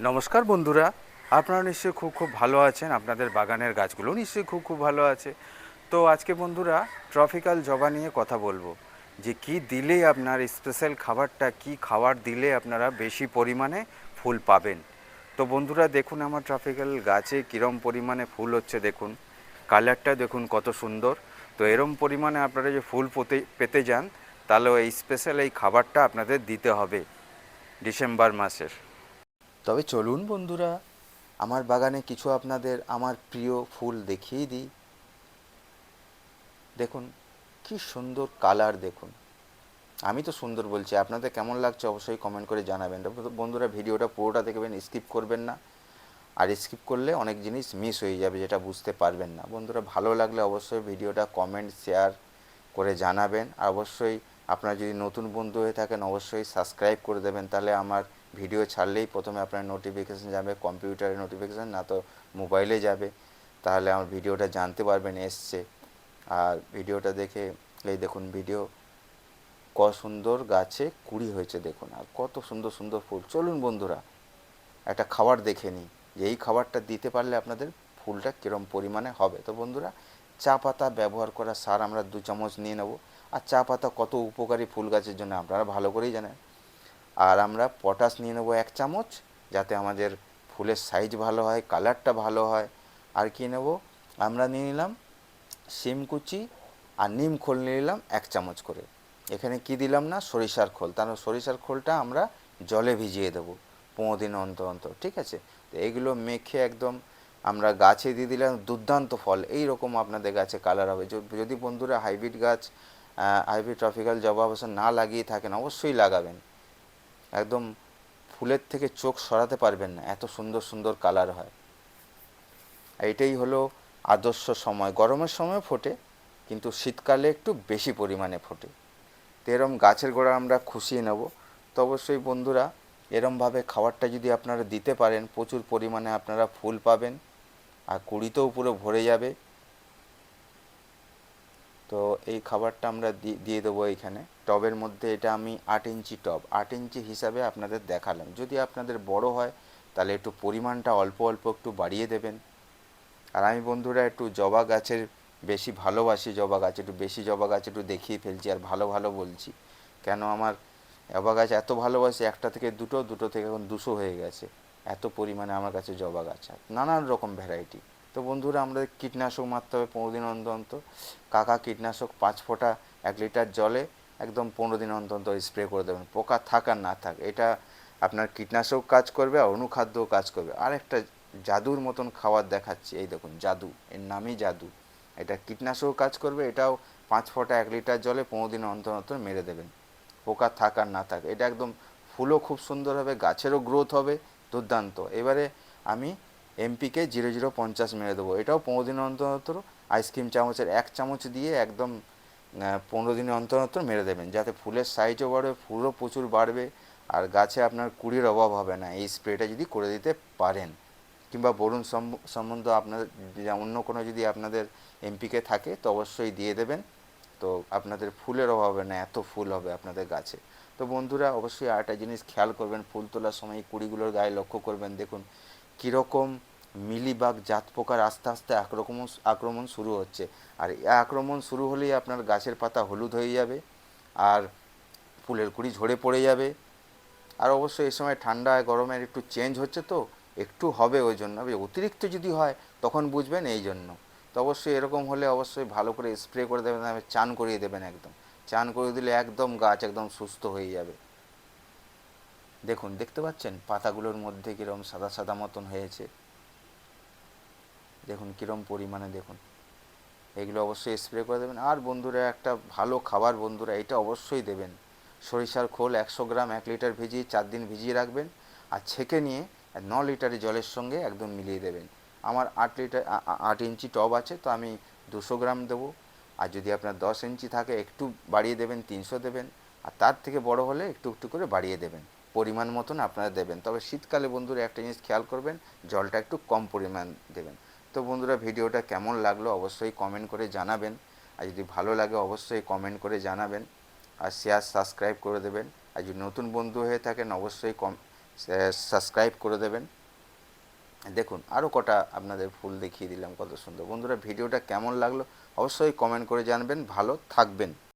নমস্কার বন্ধুরা। আপনারা নিশ্চয়ই খুব খুব ভালো আছেন, আপনাদের বাগানের গাছগুলো নিশ্চয়ই খুব খুব ভালো আছে। তো আজকে বন্ধুরা ট্রপিক্যাল জবা নিয়ে কথা বলব। যে কি দিলে আপনার স্পেশাল খাবারটা, কি খাবার দিলে আপনারা বেশি পরিমাণে ফুল পাবেন? তো বন্ধুরা, দেখুন আমার ট্রপিক্যাল গাছে কীরম পরিমাণে ফুল হচ্ছে, দেখুন। কালারটা দেখুন কত সুন্দর। তো এরম পরিমাণে আপনারা যে ফুল পেতে পেতে যান, তাহলে এই স্পেশাল এই খাবারটা আপনাদের দিতে হবে। ডিসেম্বর মাসের। তবে চলুন বন্ধুরা, আমার বাগানে কিছু আপনাদের আমার প্রিয় ফুল দেখিয়ে দিই। দেখুন, কি সুন্দর কালার দেখুন। আমি তো সুন্দর বলছি, আপনাদের কেমন লাগছে অবশ্যই কমেন্ট করে জানাবেন। বন্ধুরা, ভিডিওটা পুরোটা দেখবেন স্কিপ করবেন না। আর স্কিপ করলে অনেক জিনিস মিস হয়ে যাবে, যেটা বুঝতে পারবেন না। বন্ধুরা, ভালো লাগলে অবশ্যই ভিডিওটা কমেন্ট শেয়ার করে জানাবেন। আর অবশ্যই আপনারা যদি নতুন বন্ধু হয়ে থাকেন, অবশ্যই সাবস্ক্রাইব করে দেবেন। তাহলে আমার ভিডিও ছাড়লেই প্রথমে আপনার নোটিফিকেশান যাবে কম্পিউটারে নোটিফিকেশান না তো মোবাইলে যাবে। তাহলে আমার ভিডিওটা জানতে পারবেন, এসছে। আর ভিডিওটা দেখে, এই দেখুন ভিডিও কত সুন্দর গাছে কুড়ি হয়েছে, দেখুন। আর কত সুন্দর সুন্দর ফুল। চলুন বন্ধুরা, একটা খাবার দেখে নিই। যে এই খাবারটা দিতে পারলে আপনাদের ফুলটা কীরম পরিমাণে হবে? তো বন্ধুরা, চা পাতা ব্যবহার করা সার আমরা দু চামচ নিয়ে নেব। আর চা পাতা কত উপকারী ফুল গাছের জন্য, আপনারা ভালো করেই জানেন। আর আমরা পটাশ নিয়ে নেব এক চামচ, যাতে আমাদের ফুলের সাইজ ভালো হয় কালারটা ভালো হয়। আর কি নেব? আমরা নিয়ে নিলাম শিমকুচি আর নিম খোল নিয়ে নিলাম এক চামচ করে। এখানে কি দিলাম না? সরিষার খোল। তার সরিষার খোলটা আমরা জলে ভিজিয়ে দেবো পনেরো দিন অন্তর অন্তর ঠিক আছে? তো এইগুলো মেখে একদম আমরা গাছে দিয়ে দিলাম দুর্দান্ত ফল। এই রকম আপনাদের গাছে কালার হবে। যদি বন্ধুরা হাইব্রিড গাছ হাইব্রিড ট্রপিক্যাল জবা না লাগিয়ে থাকেন, অবশ্যই লাগাবেন। একদম ফুলের থেকে চোখ সরাতে পারবেন না, এত সুন্দর সুন্দর কালার হয়। এইটাই হলো আদর্শ সময়। গরমের সময় ফোটে, কিন্তু শীতকালে একটু বেশি পরিমাণে ফোটে। তো এরম গাছের গোড়া আমরা খুশিয়ে নেব। তো অবশ্যই বন্ধুরা, এরমভাবে খাবারটা যদি আপনারা দিতে পারেন, প্রচুর পরিমাণে আপনারা ফুল পাবেন, আর কুড়িতেও পুরো ভরে যাবে। তো এই খাবারটা আমরা দিয়ে দেবো এইখানে টবের মধ্যে এটা আমি আট ইঞ্চি টব। আট ইঞ্চি হিসাবে আপনাদের দেখালাম। যদি আপনাদের বড় হয়, তাহলে একটু পরিমাণটা অল্প অল্প একটু বাড়িয়ে দেবেন। আর আমি বন্ধুরা একটু জবা গাছের বেশি ভালোবাসি জবা গাছ, একটু বেশি জবা গাছ একটু দেখিয়ে ফেলছি আর ভালো ভালো বলছি। কেন আমার জবা গাছ এত ভালোবাসি, একটা থেকে দুটো দুটো থেকে এখন দুশো হয়ে গেছে। এত পরিমাণে আমার কাছে জবা গাছ নানান রকম ভ্যারাইটি তো বন্ধুরা, আমরা কীটনাশক মারতে হবে পনেরো দিন অন্তর অন্তর। কাকা কীটনাশক পাঁচ ফোঁটা এক লিটার জলে একদম পনেরো দিন অন্তর অন্তর স্প্রে করে দেবেন। পোকা থাক আর না থাক, এটা আপনার কীটনাশক কাজ করবে আর অনুখাদ্যও কাজ করবে। আর একটা জাদুর মতন খাবার দেখাচ্ছি, এই দেখুন জাদু, এর নামই জাদু। এটা কীটনাশকও কাজ করবে, এটাও পাঁচ ফোঁটা এক লিটার জলে পনেরো দিন অন্তর অন্তর মেরে দেবেন। পোকা থাক আর না থাক, এটা একদম ফুলও খুব সুন্দর হবে, গাছেরও গ্রোথ হবে, দুর্দান্ত। এবারে আমি এমপিকে জিরো জিরো পঞ্চাশ মেরে দেবো। এটাও পনেরো দিন অন্তর অন্তর আইসক্রিম চামচের এক চামচ দিয়ে একদম পনেরো দিনের অন্তর অন্তর মেরে দেবেন। যাতে ফুলের সাইজও বাড়বে, ফুলও প্রচুর বাড়বে, আর গাছে আপনার কুড়ির অভাব হবে না। এই স্প্রেটা যদি করে দিতে পারেন, কিংবা বরুণ সম্ব- সম্বন্ধ আপনাদের অন্য কোনো যদি আপনাদের এমপিকে থাকে, তো অবশ্যই দিয়ে দেবেন। তো আপনাদের ফুলের অভাব হবে না, এত ফুল হবে আপনাদের গাছে। তো বন্ধুরা, অবশ্যই আরেকটা জিনিস খেয়াল করবেন, ফুল তোলার সময় কুড়িগুলোর গায়ে লক্ষ্য করবেন। দেখুন, কীরকম মিলিবাগ জাত পোকার আস্তে আস্তে আক্রমণ আক্রমণ শুরু হচ্ছে। আর আক্রমণ শুরু হলেই আপনার গাছের পাতা হলুদ হয়ে যাবে, আর ফুলের কুড়ি ঝরে পড়ে যাবে। আর অবশ্যই এই সময় ঠান্ডা গরমের একটু চেঞ্জ হচ্ছে তো, একটু হবে ওই জন্য। অতিরিক্ত যদি হয়, তখন বুঝবেন এই জন্য। তো অবশ্যই এরকম হলে অবশ্যই ভালো করে স্প্রে করে দেবেন চান করিয়ে দেবেন একদম। চান করে দিলে একদম গাছ একদম সুস্থ হয়ে যাবে। দেখুন, দেখতে পাচ্ছেন? পাতাগুলোর মধ্যে কীরকম সাদা সাদা মতন হয়েছে। দেখুন কীরকম পরিমাণে দেখুন। এগুলো অবশ্যই স্প্রে করে দেবেন। আর বন্ধুরা, একটা ভালো খাবার বন্ধুরা, এটা অবশ্যই দেবেন। সরিষার খোল একশো গ্রাম, এক লিটার ভিজিয়ে, চার দিন ভিজিয়ে রাখবেন। আর ছেঁকে নিয়ে ন লিটারের জলের সঙ্গে একদম মিলিয়ে দেবেন। আমার আট লিটার আট ইঞ্চি টব আছে, তো আমি দুশো গ্রাম দেবো। আর যদি আপনার দশ ইঞ্চি থাকে, একটু বাড়িয়ে দেবেন, তিনশো দেবেন। আর তার থেকে বড় হলে একটু একটু করে বাড়িয়ে দেবেন। পরিমাণ মতন আপনারা দেবেন। তবে শীতকালে বন্ধুরা, একটা জিনিস খেয়াল করবেন, জলটা একটু কম পরিমাণ দেবেন। তো বন্ধুরা ভিডিওটা কেমন লাগল অবশ্যই কমেন্ট করে জানাবেন। আর যদি ভালো লাগে অবশ্যই কমেন্ট করে জানাবেন। আর শেয়ার সাবস্ক্রাইব করে দেবেন। আর যদি নতুন বন্ধু হয়ে থাকেন অবশ্যই কম সাবস্ক্রাইব করে দেবেন। দেখুন আরও কটা আপনাদের ফুল দেখিয়ে দিলাম কত সুন্দর। বন্ধুরা ভিডিওটা কেমন লাগল অবশ্যই কমেন্ট করে জানবেন। ভালো থাকবেন।